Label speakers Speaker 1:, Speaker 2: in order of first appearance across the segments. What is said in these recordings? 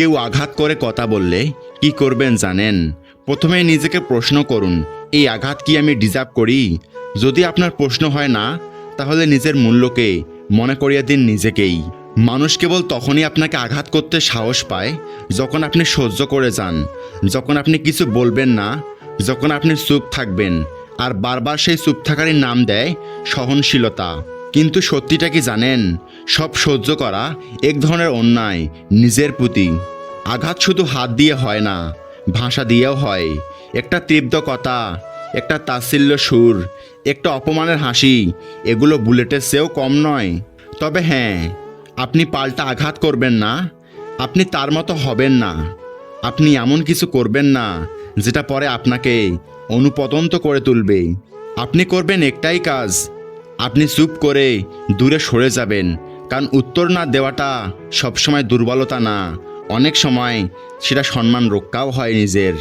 Speaker 1: কেউ আঘাত করে কথা বললে কি করবেন জানেন? প্রথমে নিজেকে প্রশ্ন করুন, এই আঘাত কি আমি ডিজার্ভ করি? যদি আপনার প্রশ্ন হয় না, তাহলে নিজের মূল্যকে মনে করিয়ে দিন নিজেকেই। মানুষ কেবল তখনই আপনাকে আঘাত করতে সাহস পায় যখন আপনি সহ্য করে যান, যখন আপনি কিছু বলবেন না, যখন আপনি চুপ থাকবেন, আর বারবার সেই চুপ থাকারই নাম দেয় সহনশীলতা। কিন্তু সত্যিটা কি জানেন? সব সহ্য করা এক ধরনের অন্যায়, নিজের প্রতি। আঘাত শুধু হাত দিয়ে হয় না, ভাষা দিয়েও হয়। একটা তীব্র কথা একটা তাচ্ছিল্য সুর, একটা অপমানের হাসি, এগুলো বুলেটের চেয়েও কম নয়। তবে হ্যাঁ আপনি পাল্টা আঘাত করবেন না, আপনি তার মতো হবেন না। আপনি এমন কিছু করবেন না, যেটা পরে আপনাকে অনুপতন্ত করে তুলবে। আপনি করবেন একটাই কাজ আপনি চুপ করে দূরে সরে যাবেন, কারণ উত্তর না দেওয়াটা সবসময় দুর্বলতা না। অনেক সময় সেটা সম্মান রক্ষাও হয় নিজের।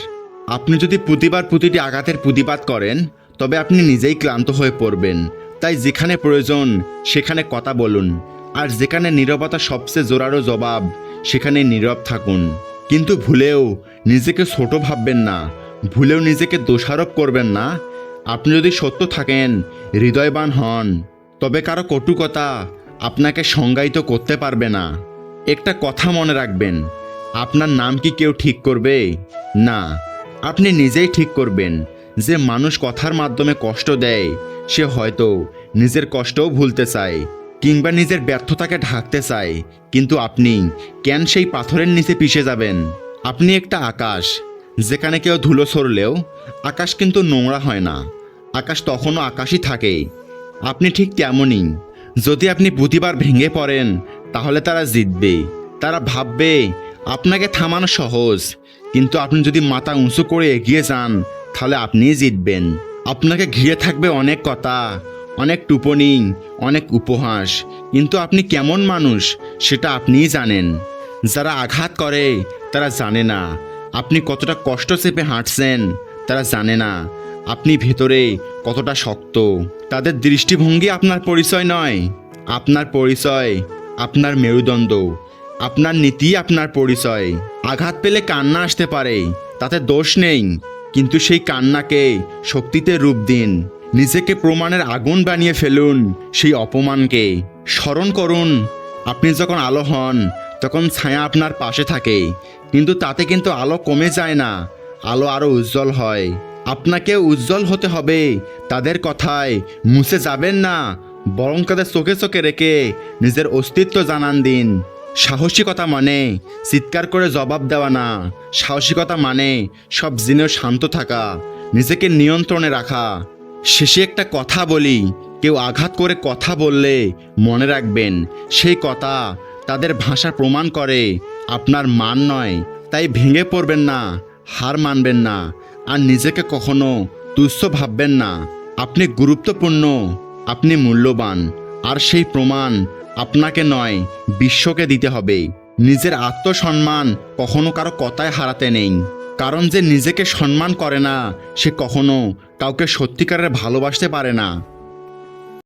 Speaker 1: আপনি যদি প্রতিবার প্রতিটি আঘাতের প্রতিবাদ করেন, তবে আপনি নিজেই ক্লান্ত হয়ে পড়বেন। তাই যেখানে প্রয়োজন, সেখানে কথা বলুন। আর যেখানে নীরবতা সবচেয়ে জোরালো জবাব সেখানে নীরব থাকুন। কিন্তু ভুলেও নিজেকে ছোট ভাববেন না। ভুলেও নিজেকে দোষারোপ করবেন না। আপনি যদি সত্য থাকেন, হৃদয়বান হন, তবে কারও কটুকতা আপনাকে সংজ্ঞায়িত করতে পারবে না। একটা কথা মনে রাখবেন, আপনার নাম কি কেউ ঠিক করবে? না, আপনি নিজেই ঠিক করবেন, যে মানুষ কথার মাধ্যমে কষ্ট দেয়, সে হয়তো নিজের কষ্টও ভুলতে চায়, কিংবা নিজের ব্যর্থতাকে ঢাকতে চায়, কিন্তু আপনি কেন সেই পাথরের নিচে পিষে যাবেন? আপনি একটা আকাশ যেখানে কেউ ধুলো সরলেও আকাশ কিন্তু নোংরা হয় না। আকাশ তখনও আকাশই থাকে আপনি ঠিক তেমনই। যদি আপনি প্রতিবার ভেঙে পড়েন, তাহলে তারা জিতবে। তারা ভাববে, আপনাকে থামানো সহজ। কিন্তু আপনি যদি মাথা উঁচু করে এগিয়ে যান, তাহলে আপনিই জিতবেন। আপনাকে ঘিরে থাকবে অনেক কথা, অনেক টুপনি, অনেক উপহাস। কিন্তু আপনি কেমন মানুষ, সেটা আপনিই জানেন। যারা আঘাত করে, তারা জানে না। আপনি কতটা কষ্ট চেপে হাঁটছেন, তারা জানে না। আপনি ভেতরে কতটা শক্ত, তাদের দৃষ্টিভঙ্গি আপনার পরিচয় নয়। আপনার পরিচয় আপনার মেরুদণ্ড, আপনার নীতি আপনার পরিচয়। আঘাত পেলে কান্না আসতে পারে, তাতে দোষ নেই, কিন্তু সেই কান্নাকে শক্তিতে রূপ দিন। নিজেকে প্রমাণের আগুন বানিয়ে ফেলুন সেই অপমানকে। স্মরণ করুন, আপনি যখন আলো হন তখন ছায়া আপনার পাশে থাকে, কিন্তু তাতে কিন্তু আলো কমে যায় না, আলো আরও উজ্জ্বল হয়। আপনাকে উজ্জ্বল হতে হবে, তাদের কথায় মুছে যাবেন না, বরং তাদের চোখে চোখে রেখে নিজের অস্তিত্ব জানান দিন। সাহসিকতা মানে চিৎকার করে জবাব দেওয়া না, সাহসিকতা মানে সব জিনিস শান্ত থাকা, নিজেকে নিয়ন্ত্রণে রাখা। শেষে একটা কথা বলি, কেউ আঘাত করে কথা বললে মনে রাখবেন, সেই কথা তাদের ভাষা প্রমাণ করে, আপনার মান নয়, তাই ভেঙে পড়বেন না, হার মানবেন না, আর নিজেকে কখনো তুচ্ছ ভাববেন না। আপনি গুরুত্বপূর্ণ, আপনি মূল্যবান, আর সেই প্রমাণ আপনাকে নয়, বিশ্বকে দিতে হবে। নিজের আত্মসম্মান কখনো কারও কথায় হারাতে নেই। কারণ যে নিজেকে সম্মান করে না, সে কখনো কাউকে সত্যিকারের ভালোবাসতে পারে না।